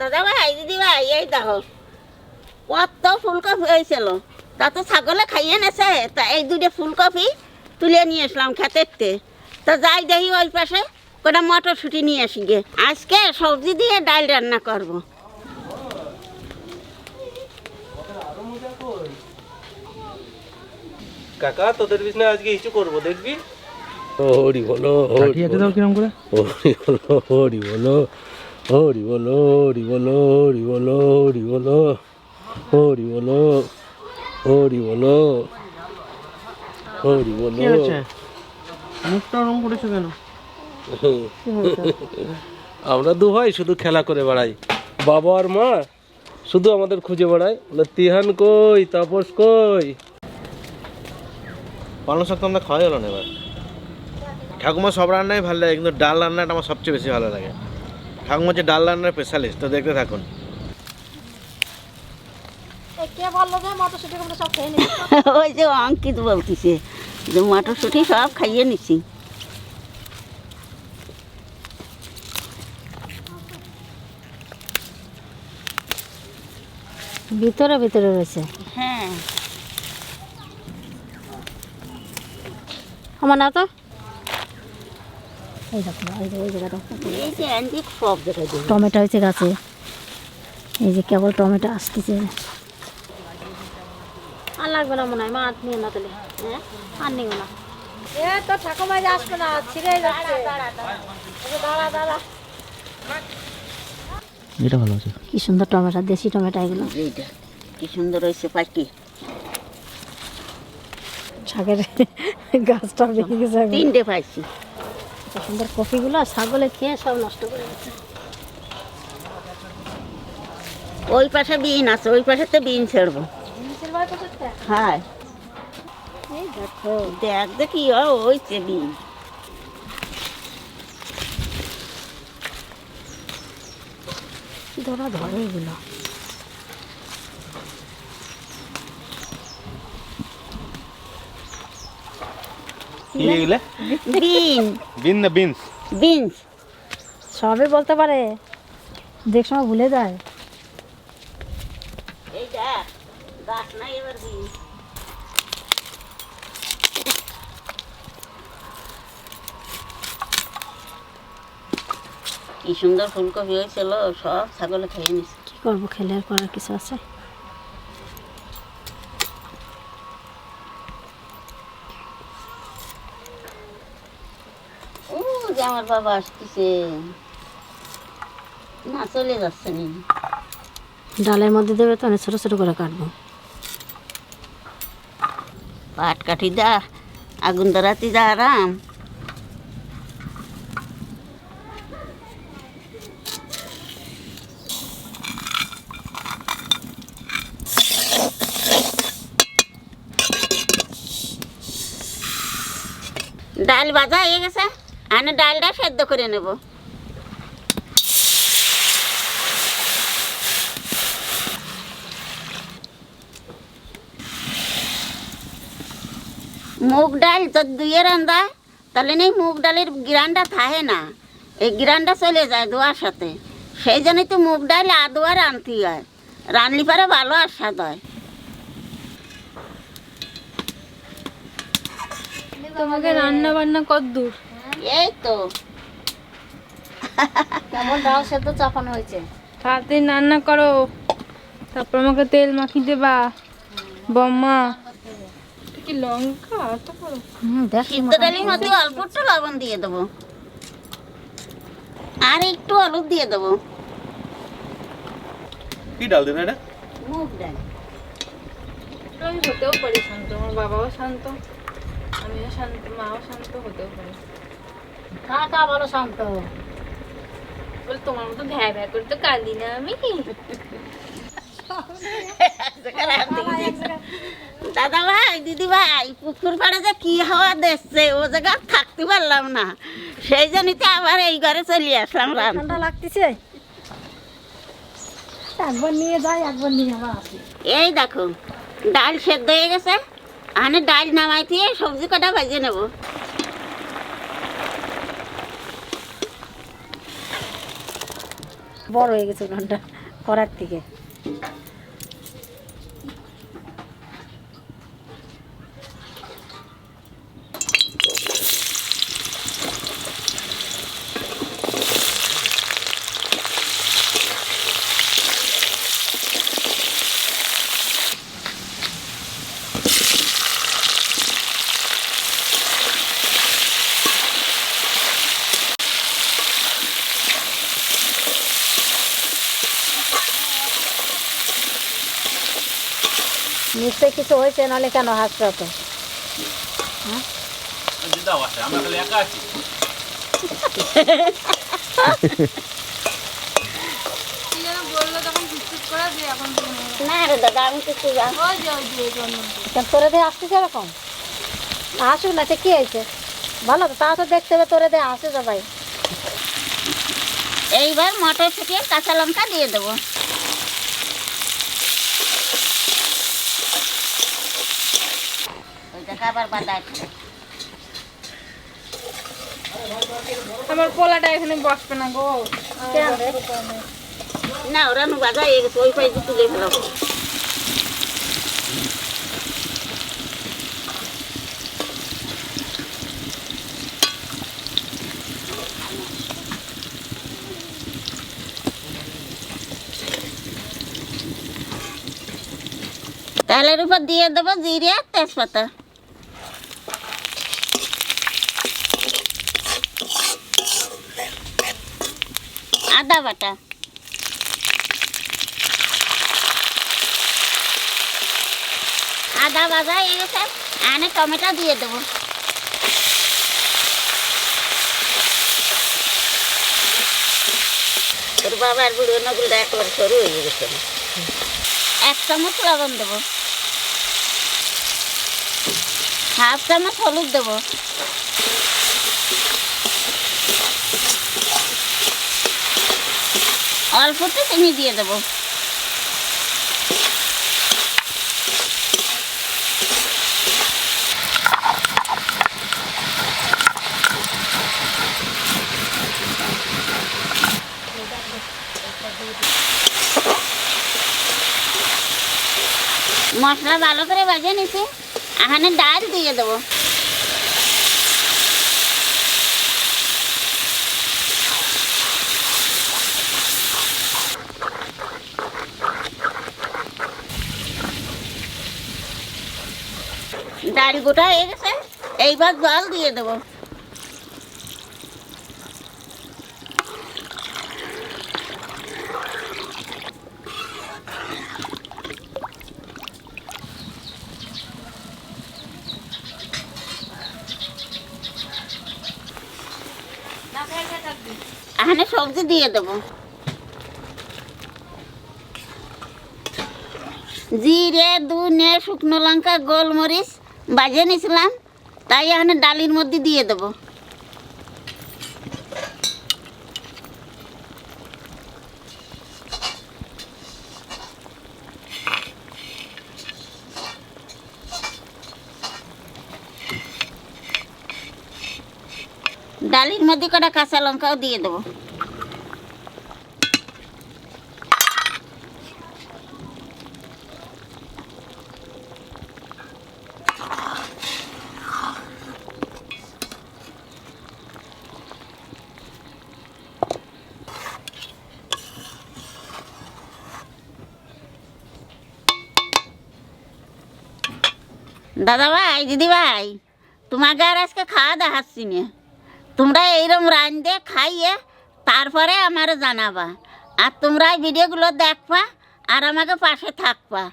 দাদা ভাই দিদি ভাই এই দেখো। কত ফুলকপি হয়েছিল। তা তো ছাগলে খাইয়ে নেছে। তা এই দুটো ফুলকপি তুলে নিয়ে আসলাম খেতেরতে। তা যাই দেখি ওই পাশে কটা মটরশুঁটি নিয়ে আসি গে আজকে সবজি দিয়ে ডাল রান্না করব। কাকা তোদের বিজনে আজকে ইস্যু করব দেখবি? হরি বলো হরি বলো হরি বলো। হরি বলো হরি বলো হরি বলো হরি বলো হরি বলো হরি বলো হরি বলো কি হচ্ছে মুখটা ওরম করেছ কেন? আমরা দু ভাই শুধু খেলা করে বেড়াই। বাবা আর মা শুধু আমাদের খুঁজে বেড়ায়। বলে তিহান কই তাপস কই? পালং শাক তো আমরা খাওয়াই হলো না এবার। ঠাকুমা সব রান্নাই ভালো লাগে কিন্তু ডাল রান্নাটা আমার সবচেয়ে বেশি ভালো লাগে। ঠাকুমা হচ্ছে ডাল রান্নার স্পেশালিস্ট তো দেখতে থাকুন। ওই যে অঙ্কিত বলতিছে যে মটরশুঁটি সব খাইয়ে নিছি। ভিতরে ভিতরে রয়েছে? হ্যাঁ। আমার না তো এই দেখো এই যে ওই জায়গাটা টমেটো হয়েছে গাছে। এই যে কেবল টমেটো আসতেছে। আর লাগবে না মনে হয় মা আর নিয়ে না তাহলে। হ্যাঁ? আর নিও না। এ তো ঠাকুমা আসবে না ছিঁড়ে যাচ্ছে। দাঁড়া দাঁড়া। এটা ভালো আছে। কি সুন্দর টমেটো দেশি টমেটো এগুলো। এইটা কি সুন্দর হয়েছে পাখি। শাকের গাছটা গেছে। তিনটে পাইছি। সুন্দর কফিগুলো ছাগলে খেয়ে সব নষ্ট করে দিচ্ছে। ওই পাশে বিন আছে ওই পাশেতে বিন ছেড়বো। হ্যাঁ। দেখো। দেখ দেখি ওই ওইছে বিন। ধরা ধরে এগুলো কি এগুলো? বিন। বিন না বিনস? বিনস। সবই বলতে পারে। দেখ সময় ভুলে যায়। এই দেখ গাছ নাই এবার বিন কি সুন্দর ফুলকপি হয়েছিল সব ছাগলে খেয়ে নিছে কি করব খেলে আর করার কিছু আছে? আমার বাবা আসতেছে। না চলে যাচ্ছে নি। ডালের মধ্যে দেবে তো অনেক ছোটো ছোটো করে কাটবো। পাট কাঠি দা আগুন ধরাতি দা আরাম। ডাল ভাজা হয়ে গেছে? আমি ডালটা সেদ্ধ করে নেব। মুগ ডাল যদি দুয়ে রান্দা, তাহলে নেই মুগ ডালের গ্রানটা থাকে না। এই গ্রানটা চলে যায় দোয়ার সাথে। সেই জন্যই তো মুগ ডাল আদু আর আনতে হয়। রানলি পারে ভালো আর স্বাদ হয়। তোমাকে রান্না বান্না কত দূর? এই তো। কেমন ডাল সেদ্ধ চাপানো হয়েছে? তাড়াতাড়ি রান্না করো। তারপর আমাকে তেল মাখিয়ে দেবা। বম্মা। কি লঙ্কা? এত বড়? সিদ্ধ ডালের মধ্যে অল্প একটু লবণ দিয়ে দেবো। আর একটু হলুদ দিয়ে দেবো। কি ডাল দেবে এটা? মুগ ডাল। আমি হতেও পারি শান্ত আমার বাবাও শান্ত আমিও শান্ত মাও শান্ত হতেও পারি। কাকা বলো শান্ত। বলে তোমার মতো ভ্যা ভ্যা করে তো কাঁদি না আমি। দাদা ভাই দিদি ভাই পুকুর পাড়ে যে কি হাওয়া দেখছে ও জায়গা থাকতে পারলাম না। সেই জন্যই তো আবার এই ঘরে চলে আসলাম ঠান্ডা লাগতেছে। একবার নিয়ে যাই একবার নিয়ে আবার আসি এই দেখো ডাল সেদ্ধ হয়ে গেছে। আমি ডাল নামাই দিয়ে সবজি কটা ভেজে নেব। বড় হয়ে গেছে উনানটা করার থেকে। নিশ্চয়ই কিছু হয়েছে নাহলে কেন হাসছো। না রে দাদা আমি কিছু তোরে দিয়ে এরকম? আসুক না সে কি হয়েছে? ভালো তো তাও তো দেখতে হবে তোরে দিয়ে আসে সবাই। এইবার মটরশুঁটি আর কাঁচা লঙ্কা দিয়ে দেবো। ওইটাকে আবার আমার পোলাটা এখানে বসবে না গো। না ওরা নু বাজা হয়ে গেছে ওই পাইতে তুলে ফেলো তেলের উপর দিয়ে দেবো জিরে তেজপাতা। আদা বাটা। আদা ভাজা হয়ে গেছে আনে টমেটো দিয়ে দেবো। তোর বাবার বুড়ো নগুলটা একবার সরু হয়ে গেছে। এক চামচ লবণ দেবো। হাফ চামচ হলুদ দেবো। অল্প একটু চিনি দিয়ে দেবো। মশলা ভালো করে ভেজে নিছি। এখানে ডাল দিয়ে দেবো। ডাল গোটা হয়ে গেছে। এইবার জল দিয়ে দেবো। এখানে সবজি দিয়ে দেবো। জিরে দুনে শুকনো লঙ্কা, গোলমরিচ বাজিয়ে নিয়েছিলাম, তাই এখানে ডালির মধ্যে দিয়ে দেবো। ডালির মধ্যে কটা কাঁচা লঙ্কাও দিয়ে দেবো। দাদা ভাই দিদি ভাই তোমাকে আর আজকে খাওয়া দেখাচ্ছি না। তোমরা এইরকম রাঁধে খাইয়ে তারপরে আমার জানাবা। আর তোমরা ভিডিওগুলো দেখবা আর আমাকে পাশে থাকবা।